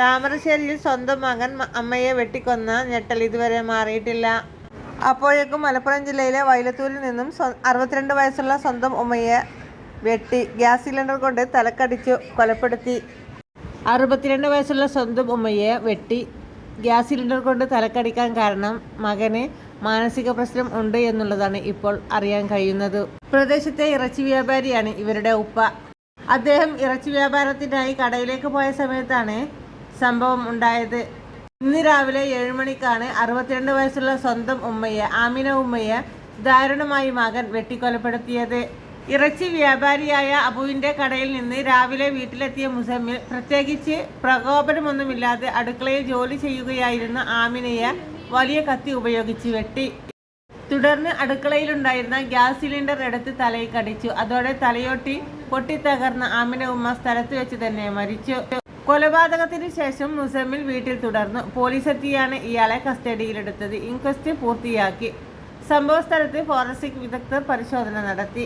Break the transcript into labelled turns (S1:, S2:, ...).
S1: താമരശ്ശേരിയിൽ സ്വന്തം മകൻ അമ്മയെ വെട്ടിക്കൊന്ന ഞെട്ടൽ ഇതുവരെ മാറിയിട്ടില്ല. അപ്പോഴേക്കും മലപ്പുറം ജില്ലയിലെ വൈലത്തൂരിൽ നിന്നും അറുപത്തിരണ്ട് വയസ്സുള്ള സ്വന്തം ഉമ്മയെ വെട്ടി ഗ്യാസ് സിലിണ്ടർ കൊണ്ട് തലക്കടിച്ചു കൊലപ്പെടുത്തി. അറുപത്തിരണ്ട് വയസ്സുള്ള സ്വന്തം ഉമ്മയെ വെട്ടി ഗ്യാസ് സിലിണ്ടർ കൊണ്ട് തലക്കടിക്കാൻ കാരണം മകന് മാനസിക പ്രശ്നം ഉണ്ട് എന്നുള്ളതാണ് ഇപ്പോൾ അറിയാൻ കഴിയുന്നത്. പ്രദേശത്തെ ഇറച്ചി വ്യാപാരിയാണ് ഇവരുടെ ഉപ്പ. അദ്ദേഹം ഇറച്ചി വ്യാപാരത്തിനായി കടയിലേക്ക് പോയ സമയത്താണ് സംഭവം ഉണ്ടായത്. ഇന്ന് രാവിലെ ഏഴ് മണിക്കാണ് അറുപത്തിരണ്ട് വയസ്സുള്ള സ്വന്തം ഉമ്മയെ ആമിന ഉമ്മയെ ദാരുണമായി മകൻ വെട്ടിക്കൊലപ്പെടുത്തിയത്. ഇറച്ചി വ്യാപാരിയായ അബുവിന്റെ കടയിൽ നിന്ന് രാവിലെ വീട്ടിലെത്തിയ മുസമ്മിൽ പ്രത്യേകിച്ച് പ്രകോപനമൊന്നുമില്ലാതെ അടുക്കളയിൽ ജോലി ചെയ്യുകയായിരുന്ന ആമിനയെ വലിയ കത്തി ഉപയോഗിച്ച് വെട്ടി. തുടർന്ന് അടുക്കളയിലുണ്ടായിരുന്ന ഗ്യാസ് സിലിണ്ടർ എടുത്ത് തലയിൽ കടിച്ചു. അതോടെ തലയോട്ടി പൊട്ടിത്തകർന്ന ആമിന ഉമ്മ സ്ഥലത്ത് വെച്ച് തന്നെ മരിച്ചു. കൊലപാതകത്തിന് ശേഷം മുസമ്മിൽ വീട്ടിൽ തുടർന്നു. പോലീസ് എത്തിയാണ് ഇയാളെ കസ്റ്റഡിയിലെടുത്തത്. ഇൻക്വസ്റ്റ് പൂർത്തിയാക്കി. സംഭവസ്ഥലത്ത് ഫോറൻസിക് വിദഗ്ധർ പരിശോധന നടത്തി.